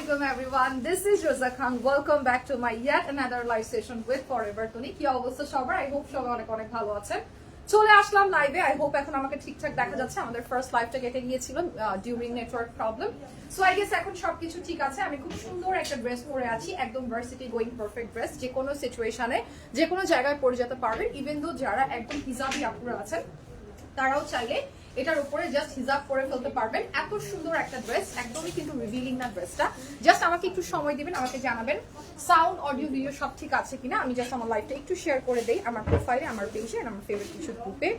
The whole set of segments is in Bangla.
alaikum everyone. This is Rosa Khan. Welcome back to my yet another live session with Forever Tony. কি অবস্থা সবার? I hope সবাই অনেক অনেক ভালো আছেন। চলে আসলাম লাইভে আই হোপ এখন আমাকে ঠিকঠাক দেখা যাচ্ছে আমাদের ফার্স্ট লাইভটা কেটে গিয়েছিল during network problem so I guess এখন সবকিছু ঠিক আছে আমি খুব সুন্দর একটা ড্রেস পরে আছি একদম ভার্সিটি গোয়িং পারফেক্ট ড্রেস যে কোনো সিচুয়েশনে যে কোনো জায়গায় পরে যেতে পারবেন ইভেন দো যারা একদম হিজাবি আপুরা আছেন, তারাও চাইলে এটার উপরে জাস্ট হিজাব করে ফেলতে পারবেন। এত সুন্দর একটা ড্রেস একদমই কিন্তু রিভিলিং না ড্রেসটা জাস্ট আমাকে একটু সময় দিবেন, আমাকে জানাবেন। সাউন্ড অডিও ভিডিও সব ঠিক আছে কিনা? আমি জাস্ট আমার লাইফটা একটু শেয়ার করে দেই, আমার প্রোফাইলে আমার পেজে আমার ফেভারিট কিছু গ্রুপে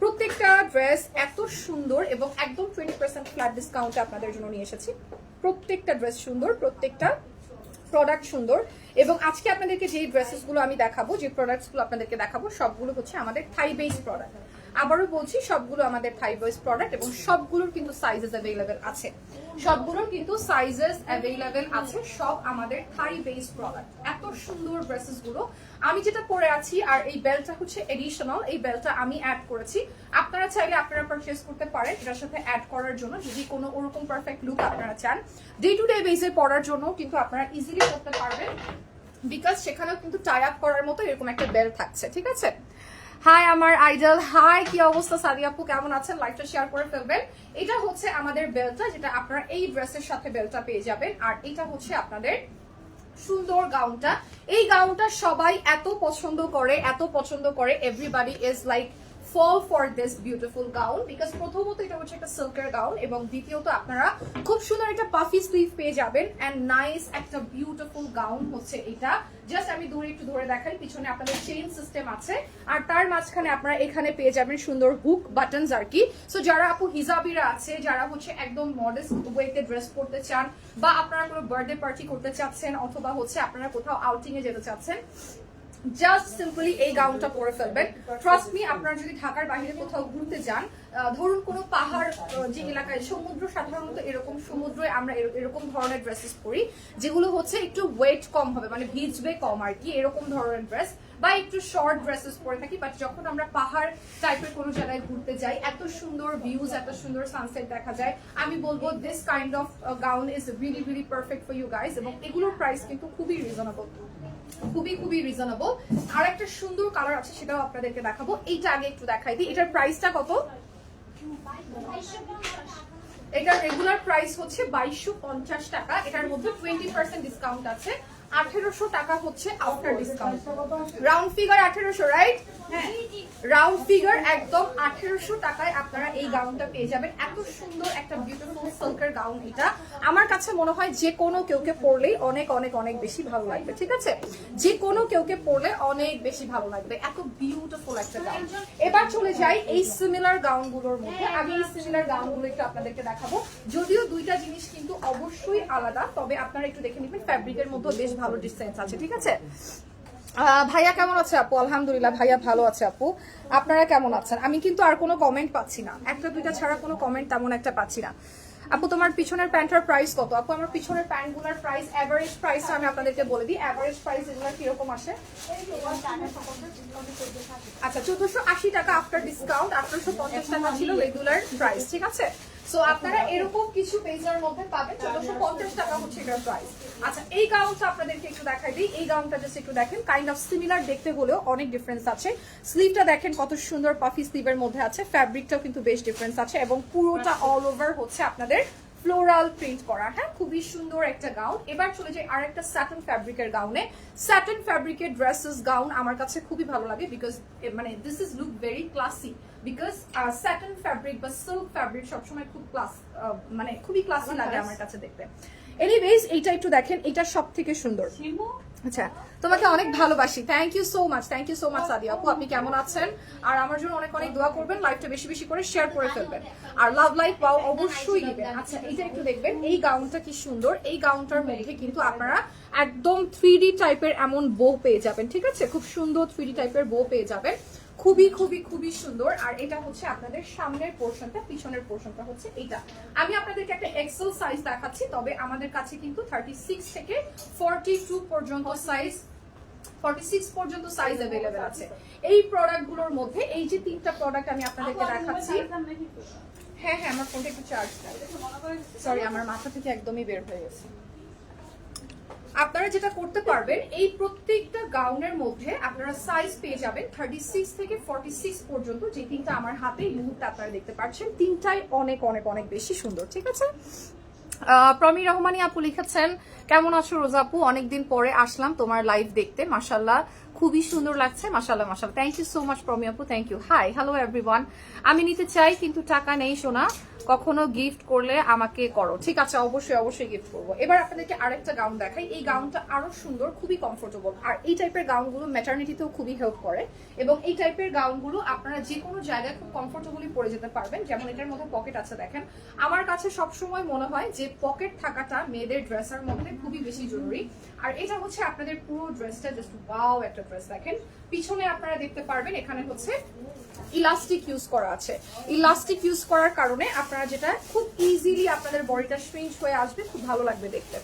প্রত্যেকটা ড্রেস এত সুন্দর এবং একদম টোয়েন্টি পার্সেন্ট ফ্ল্যাট ডিসকাউন্টে আপনাদের জন্য নিয়ে এসেছি। প্রত্যেকটা ড্রেস সুন্দর, প্রত্যেকটা প্রোডাক্ট সুন্দর। এবং আজকে আপনাদেরকে যে ড্রেসেসগুলো আমি দেখাবো, যে প্রোডাক্টসগুলো আপনাদেরকে দেখাবো, সবগুলো হচ্ছে আমাদের থাই বেস প্রোডাক্ট আবারও বলছি, সবগুলো আমাদের থাই বেস প্রোডাক্ট এবং সবগুলোর কিন্তু সাইজেস অ্যাভেলেবেল আছে। সবগুলোর কিন্তু সাইজেস অ্যাভেলেবেল আছে, সব আমাদের থাই বেস প্রোডাক্ট এত সুন্দর ড্রেসেসগুলো। আমি যেটা পরে আছি, আর এই বেলটা হচ্ছে এডিশনাল এই বেলটা আমি অ্যাড করেছি। আপনারা চাইলে আপনারা পারচেস করতে পারেন, এটার সাথে অ্যাড করার জন্য। যদি কোনো ওরকম পারফেক্ট লুক আপনারা চান ডে টু ডে বেসে পরার জন্য কিন্তু আপনারা ইজিলি করতে পারবেন। বিকজ সেখানেও কিন্তু টাই আপ করার মতো এরকম একটা বেল থাকছে, ঠিক আছে? হাই আমার আইডল হাই কি অবস্থা সাদি আপু? কেমন আছেন? লাইফটা শেয়ার করে ফেলবেন। এটা হচ্ছে আমাদের বেলটা যেটা আপনারা এই ড্রেসের সাথে বেলটা পেয়ে যাবেন। আর এটা হচ্ছে আপনাদের সুন্দর গাউনটা এই গাউনটা সবাই এত পছন্দ করে, এত পছন্দ করে। Everybody is like fall for this beautiful gown because প্রথমত এটা হচ্ছে একটা সিল্কের গাউন এবং দ্বিতীয়ত আপনারা খুব সুন্দর একটা পাফি স্লিভ পেয়ে যাবেন অ্যান্ড নাইস একটা বিউটিফুল গাউন হচ্ছে এটা। জাস্ট আমি দূরে একটু ধরে দেখাই, পিছনে আপনাদের চেইন সিস্টেম আছে। আর তার মাঝখানে আপনারা এখানে পেয়ে যাবেন সুন্দর হুক বাটনস আর কি। সো যারা আপু হিজাবিরা আছে, যারা হচ্ছে একদম মডেস্ট ওয়েতে ড্রেস পরতে চান বা আপনারা কোনো বার্থডে পার্টি করতে চাচ্ছেন অথবা হচ্ছে আপনারা কোথাও আউটিংয়ে যেতে চাচ্ছেন জাস্ট সিম্পলি এই গাউনটা পরে ফেলবেন। ট্রাস্ট মি আপনারা যদি ঢাকার বাইরে কোথাও ঘুরতে যান ধরুন কোনো পাহাড় যে এলাকায়, সমুদ্র সাধারণত এরকম সমুদ্রে আমরা এরকম ধরনের ড্রেসেস পরি, যেগুলো হচ্ছে একটু ওয়েট কম হবে মানে ভিজবে কম আর কি, এরকম ধরনের ড্রেস বা একটু শর্ট ড্রেসেস পরে থাকি বাট যখন আমরা পাহাড় টাইপের কোনো জায়গায় ঘুরতে যাই, এত সুন্দর ভিউজ এত সুন্দর সানসেট দেখা যায়। আমি বলব this kind of gown is really really perfect for you guys এবং এগুলোর প্রাইস কিন্তু খুবই রিজনেবল খুবই খুবই রিজনেবল আর একটা সুন্দর কালার আছে, সেটাও আপনাদেরকে দেখাবো। এইটা আগে একটু দেখাই দিই। এটার প্রাইসটা কত? এটার রেগুলার প্রাইস হচ্ছে বাইশশো টাকা। এটার মধ্যে টোয়েন্টি পার্সেন্ট ডিসকাউন্ট আছে। আঠেরোশো টাকা হচ্ছে আফটার ডিসকাউন্ট রাউন্ড ফিগার আঠেরোশো রাইট রাউন্ড ফিগার একদম আঠেরোশো টাকায় আপনারা এই গাউনটা পেয়ে যাবেন। এত সুন্দর একটা বিউটিফুল সিল্কের গাউন এটা। আমার কাছে মনে হয় যে কোনো কেউকে পরলেই অনেক অনেক অনেক বেশি ভালো লাগবে ঠিক আছে? যে কোনো কেউকে পরলে অনেক বেশি ভালো লাগবে। এত বিউটিফুল একটা গাউন এবার চলে যাই এই সিমিলার গাউনগুলোর মধ্যে। আমি এই সিমিলার গাউনগুলো একটু আপনাদেরকে দেখাবো। যদিও দুইটা জিনিস কিন্তু অবশ্যই আলাদা তবে আপনারা একটু দেখে নেবেন ফ্যাব্রিকের মধ্যে বেশ ভালো ডিস্টেন্স আছে, ঠিক আছে? ভাইয়া কেমন আছে আপু? আলহামদুলিল্লাহ, ভাইয়া ভালো আছে আপু। আপনারা কেমন আছেন? আমি কিন্তু আর কোনো কমেন্ট পাচ্ছি না। একটা, দুইটা ছাড়া কোনো কমেন্ট তেমন একটা পাচ্ছি না। আপু, তোমার পিছনের প্যান্টটার প্রাইস কত? আপু, আমার পিছনের প্যান্টগুলোর প্রাইস অ্যাভারেজ প্রাইস আমি আপনাদেরকে বলে দিই। অ্যাভারেজ প্রাইস এগুলো কীরকম আসে? আচ্ছা চোদ্দশো টাকা আফটার ডিসকাউন্ট আঠারোশো পঞ্চাশ টাকা ছিল রেগুলার প্রাইস ঠিক আছে? সো আপনারা এরকম কিছু পেজের মধ্যে পাবেন। চোদ্দশো পঞ্চাশ টাকা হচ্ছে এটার প্রাইস আচ্ছা এই গাউনটা আপনাদেরকে একটু দেখাই দিই। এই গাউনটা জাস্ট একটু দেখেন। কাইন্ড অফ সিমিলার দেখতে হলেও অনেক ডিফারেন্স আছে। স্লিভটা দেখেন কত সুন্দর পাফি স্লিভের মধ্যে আছে। ফ্যাব্রিকটাও কিন্তু বেশ ডিফারেন্স আছে এবং পুরোটা অল ওভার হচ্ছে আপনাদের ফ্লোরাল প্রিন্ট করা। হ্যাঁ খুবই সুন্দর একটা গাউন এবার চলে যাই আর একটা স্যাটন ফ্যাব্রিকের গাউনে স্যাটন ফ্যাব্রিকের ড্রেসেস গাউন আমার কাছে খুবই ভালো লাগে বিকজ মানে this is look very classy because satin fabric বা সিল্ক ফ্যাব্রিক সবসময় খুব ক্লাস মানে খুবই ক্লাসি লাগে আমার কাছে দেখতে। এনিওয়েজ এইটা একটু দেখেন এটা সব থেকে সুন্দর আচ্ছা তোমাকে অনেক ভালোবাসি। Thank you so much thank you so much Adi আপু, আপনি কেমন আছেন? আর আমার জন্য অনেক অনেক দোয়া করবেন লাইফটা বেশি বেশি করে শেয়ার করে ফেলবেন। আর লাভ লাইফ পাও অবশ্যই দিবেন আচ্ছা এইটা একটু দেখবেন, এই গাউনটা কি সুন্দর, এই গাউনটার মধ্যে কিন্তু আপনারা একদম থ্রি টাইপের এমন বো পেয়ে যাবেন, ঠিক আছে? খুব সুন্দর থ্রি টাইপের বো পেয়ে যাবেন। খুবই খুবই খুবই সুন্দর। আর এটা হচ্ছে আপনাদের সামনের পোর্শনটা পিছনের পোর্শনটা হচ্ছে এটা। আমি আপনাদেরকে একটা এক্সেল সাইজ দেখাচ্ছি তবে আমাদের কাছে কিন্তু থার্টি সিক্স থেকে ফর্টি টু পর্যন্ত সাইজ ফর্টি সিক্স পর্যন্ত সাইজ আছে। এই প্রোডাক্টগুলোর মধ্যে এই যে তিনটা প্রোডাক্ট আমি আপনাদেরকে দেখাচ্ছি হ্যাঁ হ্যাঁ আমার ফোনটা একটু চার্জ সরি আমার মাথা থেকে একদমই বের হয়ে গেছে। আপনারা যেটা করতে পারবেন, এই প্রত্যেকটা গাউনের মধ্যে আপনারা সাইজ পেয়ে যাবেন থার্টি সিক্স থেকে ফর্টি সিক্স পর্যন্ত, যে তিনটা আমার হাতে, এই মুহূর্তে আপনারা দেখতে পাচ্ছেন। তিনটাই অনেক অনেক অনেক বেশি সুন্দর, ঠিক আছে? প্রমি রহমানি আপু লিখেছেন, কেমন আছো রোজা আপু? অনেকদিন পরে আসলাম তোমার লাইভ দেখতে। মাসাল্লাহ খুবই সুন্দর লাগছে। মাসাল্লাহ মাসাল্লাহ thank you so much Promi আপু thank you hi hello everyone আমি নিতে চাই, কিন্তু টাকা নেই, সোনা। কখনো গিফট করলে আমাকে করো। ঠিক আছে, অবশ্যই অবশ্যই গিফট করব। এবার আপনাদেরকে আরেকটা গাউন দেখাই। এই গাউনটা আরও সুন্দর, খুবই কমফোর্টেবল আর এই টাইপের গাউনগুলো ম্যাটার্নিটিতেও খুবই হেল্প করে। এবং এই টাইপের গাউনগুলো আপনারা যে কোনো জায়গায় খুব কমফোর্টেবলি পরে যেতে পারবেন। যেমন এটার মধ্যে পকেট আছে, দেখেন। আমার কাছে সবসময় মনে হয় যে পকেট থাকাটা মেয়েদের ড্রেসের মধ্যে খুবই বেশি জরুরি। আর এটা হচ্ছে আপনাদের পুরো ড্রেসটা জাস্ট ওয়াও একটা ড্রেস দেখেন। পিছনে আপনারা দেখতে পারবেন, এখানে হচ্ছে ইলাস্টিক ইউজ করা আছে। ইলাস্টিক ইউজ করার কারণে আপনারা যেটা খুব ইজিলি আপনাদের বডিটা শ্রিঙ্ক হয়ে আসবে, খুব ভালো লাগবে দেখতে।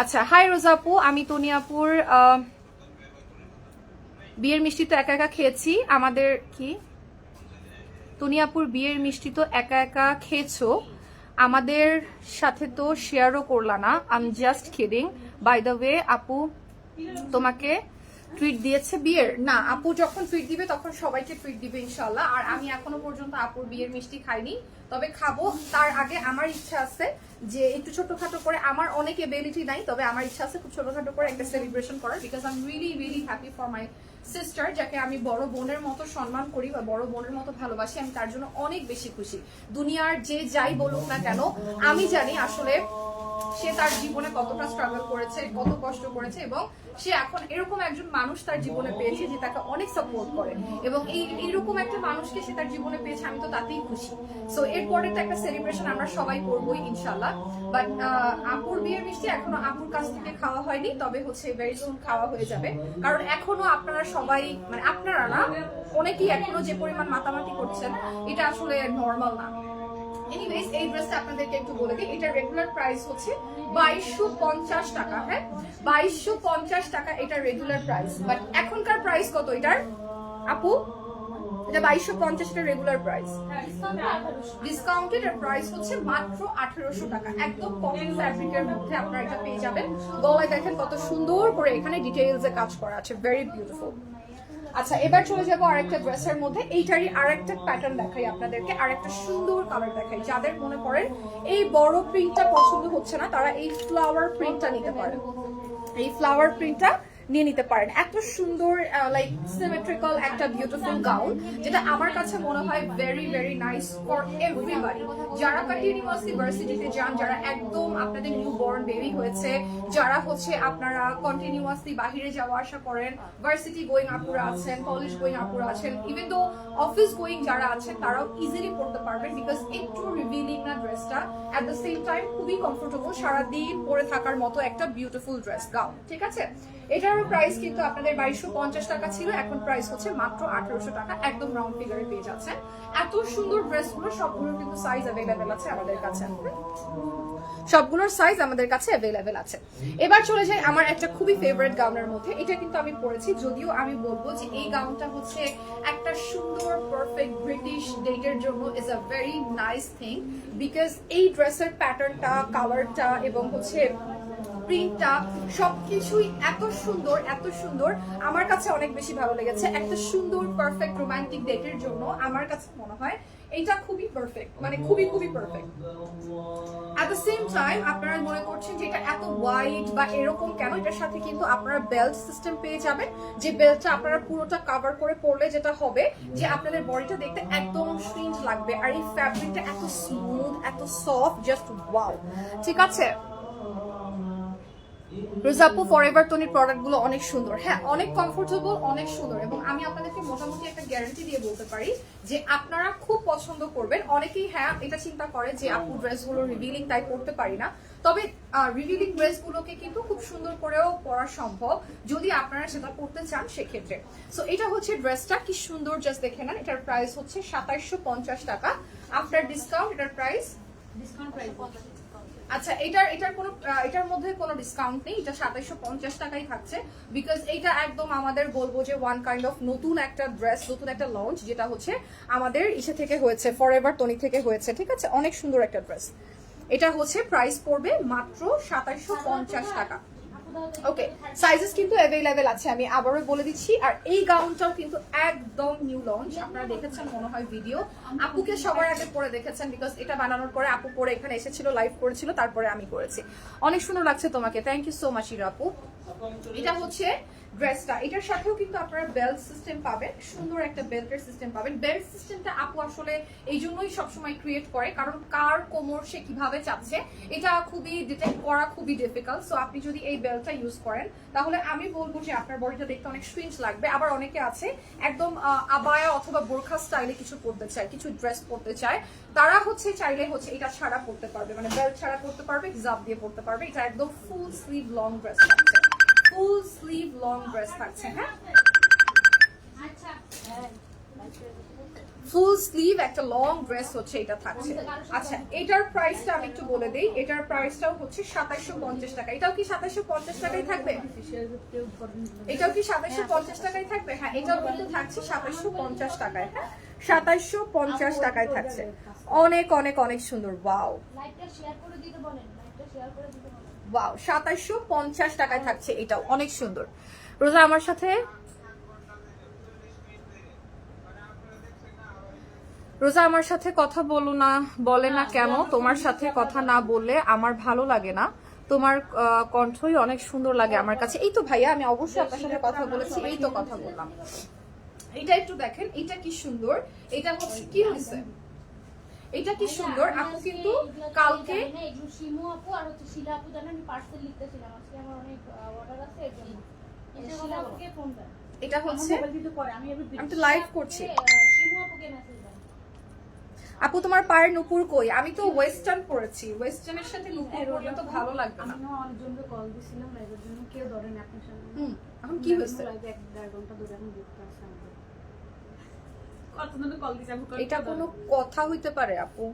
আচ্ছা হাই রোজা আপু, আমি তনিয়াপুর বিয়ের মিষ্টি তো একা একা খেয়েছি। আমাদের কি? তনিয়াপুর বিয়ের মিষ্টি তো একা একা খেয়েছো। আমাদের সাথে তো শেয়ারও করলা না। I'm just kidding by the way আপু তোমাকে টুইট দিয়েছে বিয়ের? না, আপু যখন টুইট দিবে তখন সবাইকে টুইট দিবে ইনশাল্লাহ আর আমি এখনও পর্যন্ত আপুর বিয়ের মিষ্টি খাইনি। তবে খাব। তার আগে আমার ইচ্ছা আছে যে একটু ছোটখাটো করে, আমার অনেক এবিলিটি নাই, তবে আমার ইচ্ছা আছে খুব ছোটখাটো করে একটা সেলিব্রেশন করার because I am really really happy for my sister যাকে আমি বড় বোনের মতো সম্মান করি বা বড় বোনের মতো ভালোবাসি। আমি তার জন্য অনেক বেশি খুশি। দুনিয়ার যে যাই বলুক না কেন, আমি জানি আসলে সে তার জীবনে কতটা স্ট্রাগল করেছে, কত কষ্ট করেছে এবং সে এখন এরকম একজন মানুষ তার জীবনে পেয়েছে যে তাকে অনেক সাপোর্ট করে এবং এই, এইরকম একটা মানুষকে সে তার জীবনে পেয়েছে, আমি তো তাতেই খুশি। সো এরপরে তো একটা সেলিব্রেশন আমরা সবাই করবোই ইনশাল্লাহ বাট আপুর বিয়ের মিষ্টি এখনও আপুর কাছ থেকে খাওয়া হয়নি, তবে হচ্ছে ভেরি সুন খাওয়া হয়ে যাবে। কারণ এখনও আপনারা সবাই মানে আপনারা না, অনেকেই এখনও যে পরিমাণ মাতামাতি করছেন, এটা আসলে নর্মাল না। এনিওয়েজ এই ড্রেসটা আপনাদেরকে একটু বলে দিই। এটা রেগুলার প্রাইস হচ্ছে বাইশশো পঞ্চাশ টাকা হ্যাঁ? বাইশশো পঞ্চাশ টাকা এটা রেগুলার প্রাইস বাট এখনকার প্রাইস কত এটার? আপু, এটা বাইশশো পঞ্চাশ এটা রেগুলার প্রাইস ডিসকাউন্টেড প্রাইস হচ্ছে মাত্র আঠারোশো টাকা। একদম কটন ফ্যাব্রিকের মধ্যে আপনারা এটা পেয়ে যাবেন। গলায় দেখেন কত সুন্দর করে এখানে ডিটেইলস কাজ করা আছে। ভেরি বিউটিফুল আচ্ছা এবার চলে যাব আরেকটা ড্রেসের মধ্যে। এইটারই আরেকটা প্যাটার্ন দেখাই আপনাদেরকে, আরেকটা সুন্দর কালার দেখাই। যাদের মনে করেন এই বড় প্রিন্টটা পছন্দ হচ্ছে না, তারা এই ফ্লাওয়ার প্রিন্টটা নিতে পারে। এই ফ্লাওয়ার প্রিন্টটা নিয়ে নিতে পারেন। এত সুন্দর লাইক সিমেট্রিক্যাল একটা বিউটিফুল গাউন যেটা আমার কাছে মনে হয় very very nice for everybody যারা কন্টিনিউয়াসলি ভার্সিটিতে যান, যারা একদম আপনাদের নিউ বর্ন বেবি হয়েছে, যারা হচ্ছে আপনারা কন্টিনিউয়াসলি বাহিরে যাওয়া আসা করেন ভার্সিটি গোয়িং আপুরা আছেন কলেজ গোয়িং আপুরা আছেন ইভেন তো অফিস গোয়িং যারা আছেন, তারাও ইজিলি পড়তে পারবেন বিকজ একটু রিভিলিং না ড্রেসটা অ্যাট দ্য সেম টাইম খুবই কমফোর্টেবল সারাদিন পরে থাকার মতো একটা বিউটিফুল ড্রেস গাউন ঠিক আছে? এটারও প্রাইস কিন্তু আপনাদের বাইশশো পঞ্চাশ টাকা ছিল, এখন প্রাইস হচ্ছে মাত্র আঠারোশো টাকা, একদম রাউন্ড ফিগারে পেয়ে যাচ্ছেন। এত সুন্দর ড্রেসগুলো সবগুলোর কিন্তু সাইজ অ্যাভেলেবেল আছে আমাদের কাছে। সবগুলোর সাইজ আমাদের কাছে অ্যাভেলেবেল আছে। এবার চলে যাই আমার একটা খুবই ফেভারিট গাউনের মধ্যে। এটা কিন্তু আমি পরেছি, যদিও আমি বলব যে এই গাউনটা হচ্ছে একটা সুন্দর পারফেক্ট ব্রিটিশ ডেটের জন্য is a very nice thing because এই ড্রেসের প্যাটার্নটা কালারটা এবং হচ্ছে প্রিন্টটা সবকিছুই এত সুন্দর এত সুন্দর। আমার কাছে অনেক বেশি ভালো লেগেছে। একটা সুন্দর পারফেক্ট রোমান্টিক ডেটের জন্য আমার কাছে মনে হয় এটা খুবই পারফেক্ট মানে খুবই খুবই perfect at the same time আপনারা মনে করছেন যে এটা এত ওয়াইড বা এরকম কেন? এটার সাথে কিন্তু আপনারা বেল্ট সিস্টেম পেয়ে যাবেন। যে বেল্টটা আপনারা পুরোটা কভার করে পরলে যেটা হবে, যে আপনাদের বডিটা দেখতে একদম স্ট্রিঞ্জ লাগবে। আর এই ফ্যাব্রিকটা এত স্মুথ এত সফট জাস্ট ওয়াও ঠিক আছে? রোজাপু ফরএভার টনির প্রোডাক্টগুলো অনেক সুন্দর। হ্যাঁ অনেক কমফোর্টেবল অনেক সুন্দর এবং আমি আপনাদেরকে মোটামুটি একটা গ্যারান্টি দিয়ে বলতে পারি যে আপনারা খুব পছন্দ করবেন। অনেকেই হ্যাঁ এটা চিন্তা করে যে আপু ড্রেসগুলো রিভিলিং তাই করতে পারি না। তবে রিভিলিং ড্রেসগুলোকে কিন্তু খুব সুন্দর করেও পরা সম্ভব যদি আপনারা সেটা করতে চান সেক্ষেত্রে। সো এটা হচ্ছে ড্রেসটা কি সুন্দর জাস্ট দেখে নেন। এটার প্রাইস হচ্ছে পঞ্চাশ টাকা। আফটার ডিসকাউন্ট এটার প্রাইস ডিসকাউন্ট প্রাইস আচ্ছা এটার এটার কোনো এটার মধ্যে কোনো ডিসকাউন্ট নেই, এটা সাতাইশো পঞ্চাশ টাকাই থাকছে বিকজ এইটা একদম আমাদের বলব যে ওয়ান কাইন্ড অফ নতুন একটা ড্রেস নতুন একটা লঞ্চ যেটা হচ্ছে আমাদের ইসে থেকে হয়েছে ফর এভার টনি থেকে হয়েছে, ঠিক আছে? অনেক সুন্দর একটা ড্রেস এটা হচ্ছে প্রাইস পড়বে মাত্র সাতাইশো পঞ্চাশ টাকা। ওকে সাইজেস কিন্তু অ্যাভেলেবেল আছে, আমি আবারও বলে দিচ্ছি। আর এই গাউনটাও কিন্তু একদম নিউ লঞ্চ আপনারা দেখেছেন, মনে হয় ভিডিও আপুকে সবার আগে পরে দেখেছেন বিকজ এটা বানানোর পরে আপু পরে এখানে এসেছিল লাইভ করেছিল, তারপরে আমি করেছি। অনেক সুন্দর লাগছে তোমাকে। Thank you so much Ira আপু। এটা হচ্ছে ড্রেসটা এটার সাথেও কিন্তু আপনারা বেল্ট সিস্টেম পাবেন, সুন্দর একটা বেল্টের সিস্টেম পাবেন। বেল্ট সিস্টেমটা আপু আসলে এই জন্যই সবসময় ক্রিয়েট করে, কারণ কার কোমর সে কীভাবে চাচ্ছে এটা খুবই ডিটেক্ট করা খুবই ডিফিকাল্ট সো আপনি যদি এই বেল্টটা ইউজ করেন, তাহলে আমি বলব যে আপনার বডিটা দেখতে অনেক স্ট্রিঞ্জ লাগবে। আবার অনেকে আছে, একদম আবায়া অথবা বোরখা স্টাইলে কিছু পরতে চায়, কিছু ড্রেস পরতে চায়। তারা হচ্ছে, চাইলে হচ্ছে এটা ছাড়া পরতে পারবে। মানে বেল্ট ছাড়া পরতে পারবে, হিজাব দিয়ে পরতে পারবে। এটা একদম ফুল স্লিভ লং ড্রেস থাকছে ফুল স্লিভ লং ড্রেস থাকছে হ্যাঁ ফুল স্লিভ একটা লং ড্রেস হচ্ছে, এটা থাকছে। আচ্ছা এটার প্রাইসটা আমি একটু বলে দেই। এটার প্রাইসটাও হচ্ছে সাতাইশো পঞ্চাশ টাকা। এটাও কি সাতাইশো পঞ্চাশ টাকাই থাকবে? এটাও কি সাতাইশো পঞ্চাশ টাকায় থাকবে? হ্যাঁ এটাও কিন্তু থাকছে সাতাইশো পঞ্চাশ টাকায় হ্যাঁ? সাতাইশো পঞ্চাশ টাকায় থাকছে। অনেক অনেক অনেক সুন্দর। ওয়াও ওয়াও সাতাইশো পঞ্চাশ টাকায় থাকছে এটাও। অনেক সুন্দর। রোজা আমার সাথে? রোজা আমার সাথে কথা বলো না বলে না কেন? তোমার সাথে কথা না বললে আমার ভালো লাগে না। তোমার কণ্ঠই অনেক সুন্দর লাগে আমার কাছে। এই তো ভাইয়া আমি অবশ্যই আপনার সাথে কথা বলেছি এই তো কথা বললাম। এটা একটু দেখেন এটা কি সুন্দর? এটা হচ্ছে কি হয়েছে? এটা কি সুন্দর? আপু কিন্তু কালকে শিমু আপু আর হচ্ছে শিলা আপু জানেন আমি পার্সেল লিখতেছিলাম। আজকে আমার অনেক অর্ডার আছে এর জন্য। শিলা আপুকে ফোন দেন এটা হচ্ছে? আমি আমি তো লাইভ করছি। শিমু আপুকে মেসেজ দেন আপু তোমার পায়ের নুপুর কই? আমি তো ওয়েস্টার্ন পরেছি ওয়েস্টার্নের সাথে নুপুর পরলে তো ভালো লাগবে না। অনেকজনকে কল দিছিলাম লাইভের জন্য কেউ ধরেন আপনার সামনে। হুম এখন কি হয়েছে? এক দেড় ঘণ্টা ধরে এখন দেখতে আসছে আমাদের কতজনে কল দিছে আমি কল এটা কোনো কথা হইতে পারে আপু।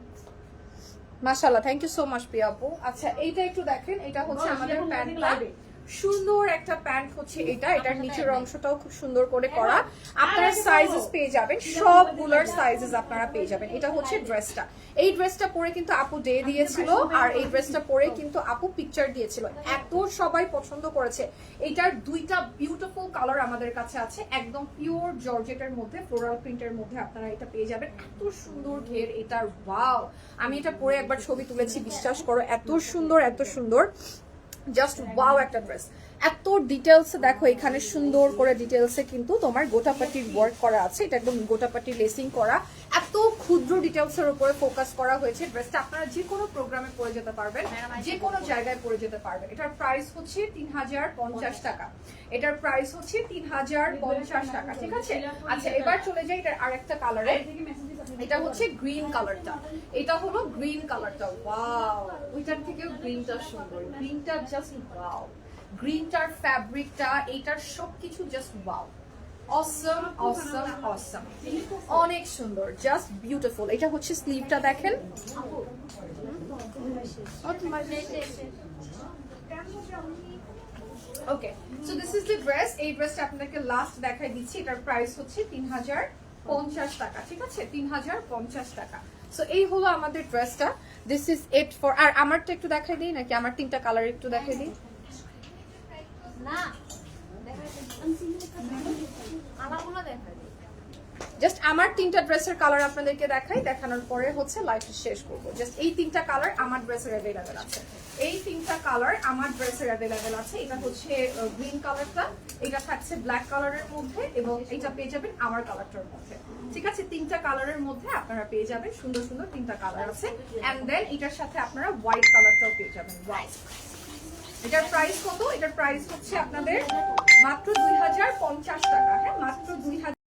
মাশাআল্লাহ thank you so much Priya আপু। আচ্ছা এইটা একটু দেখেন এটা হচ্ছে আমাদের প্যান্ট প্যান্টটা। সুন্দর একটা প্যান্ট হচ্ছে এটা। এটার নিচের অংশটাও খুব সুন্দর করে হ্যাঁ, করা। আপনারা সাইজেস পেয়ে যাবেন। সবগুলোর সাইজেস আপনারা পেয়ে যাবেন। এটা হচ্ছে ড্রেসটা এই ড্রেসটা পরে কিন্তু আপু ডে দিয়েছিল আর এই ড্রেসটা পরে কিন্তু আপু পিকচার দিয়েছিল। এত সবাই পছন্দ করেছে। এটার দুইটা বিউটিফুল কালার আমাদের কাছে আছে। একদম পিওর জর্জেটের মধ্যে ফ্লোরাল প্রিন্টের মধ্যে আপনারা এটা পেয়ে যাবেন। এত সুন্দর ঘের এটার ওয়াও আমি এটা পরে একবার ছবি তুলেছি বিশ্বাস করো এত সুন্দর এত সুন্দর। জাস্ট ওয়াও একটা ড্রেস এত ডিটেলস দেখো এখানে সুন্দর করে ডিটেলসে কিন্তু তোমার গোটাপাটির ওয়ার্ক করা আছে। এটা একদম গোটাপাটি লেসিং করা। এত ক্ষুদ্র ডিটেলসের উপরে ফোকাস করা হয়েছে ড্রেসটা আপনারা যে কোনো প্রোগ্রামে পরে যেতে পারবেন যে কোনো জায়গায় পরে যেতে পারবেন। এটার প্রাইস হচ্ছে তিন হাজার পঞ্চাশ। টাকা। এটার প্রাইস হচ্ছে তিন হাজার পঞ্চাশ টাকা ঠিক আছে? আচ্ছা এবার চলে যাই এটার আরেকটা কালারে এটা হচ্ছে গ্রিন কালারটা এটা হলো গ্রিন কালারটা ওয়াও ওইটার থেকেও গ্রিনটা সুন্দর। গ্রিনটা জাস্ট ওয়াও গ্রিনটার ফ্যাব্রিকটা এইটার সবকিছু জাস্ট ওয়াও অসম অসম অসম অনেক সুন্দর। জাস্ট বিউটিফুল এটা হচ্ছে স্লিভটা দেখেন। Okay so this is the dress এই ড্রেসটা আপনাদেরকে লাস্ট দেখাই দিচ্ছি। এটার প্রাইস হচ্ছে তিন হাজার পঞ্চাশ টাকা, ঠিক আছে? তিন হাজার পঞ্চাশ টাকা। সো এই হলো আমাদের ড্রেসটা দিস ইজ ইট ফর আর আমারটা একটু দেখাই দিই, নাকি আমার তিনটা কালার একটু দেখাই দিই? না আমারগুলো দেখা জাস্ট আমার তিনটা ড্রেসের কালার আপনাদেরকে দেখাই, দেখানোর পরে হচ্ছে লাইফ শেষ করব। জাস্ট এই তিনটা কালার আমার ড্রেসের অ্যাভেলেবেল আছে। এই তিনটা কালার আমার ড্রেসের অ্যাভেলেবেল আছে। এটা হচ্ছে গ্রিন কালারটা এটা থাকছে ব্ল্যাক কালারের মধ্যে এবং এটা পেয়ে যাবেন আমার কালারটার মধ্যে। ঠিক আছে? তিনটা কালারের মধ্যে আপনারা পেয়ে যাবেন, সুন্দর সুন্দর তিনটা কালার আছে। এন্ড দেন এটার সাথে আপনারা হোয়াইট কালারটাও পেয়ে যাবেন। হোয়াইট এটার প্রাইস কত? এটার প্রাইস হচ্ছে আপনাদের মাত্র দুই হাজার পঞ্চাশ টাকা। হ্যাঁ মাত্র দুই হাজার